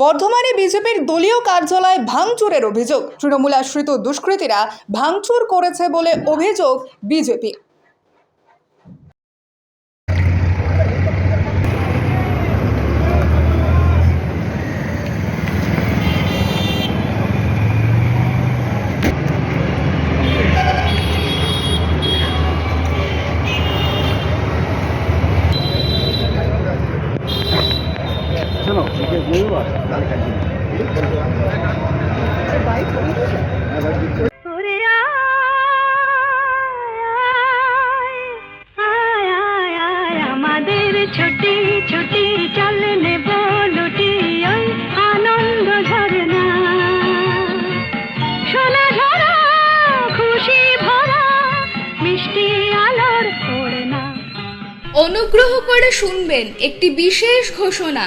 বর্ধমানে বিজেপির দলীয় কার্যালয় ভাঙচুরের অভিযোগ। তৃণমূল আশ্রিত দুষ্কৃতীরা ভাঙচুর করেছে বলে অভিযোগ বিজেপি আমাদের ছুটি ছুটি চল নেব লুটি ওই আনন্দ ঝরনা সোনা ঝরা খুশি ভরা মিষ্টি আলোর ওড়না। অনুগ্রহ করে শুনবেন একটি বিশেষ ঘোষণা।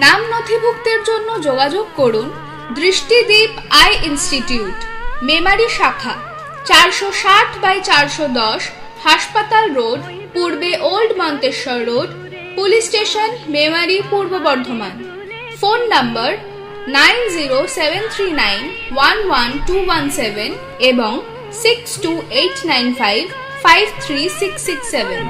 নাম নথিভুক্তের জন্য যোগাযোগ করুন দৃষ্টিদ্বীপ আই ইনস্টিটিউট, মেমারি শাখা, চারশো ষাট বাই চারশো দশ হাসপাতাল রোড, পূর্বে old Manteswar road, police station, Memari, পূর্ব Bardhaman. Phone number nine zero seven three nine one one two one seven এবং six two eight nine five five three six six seven.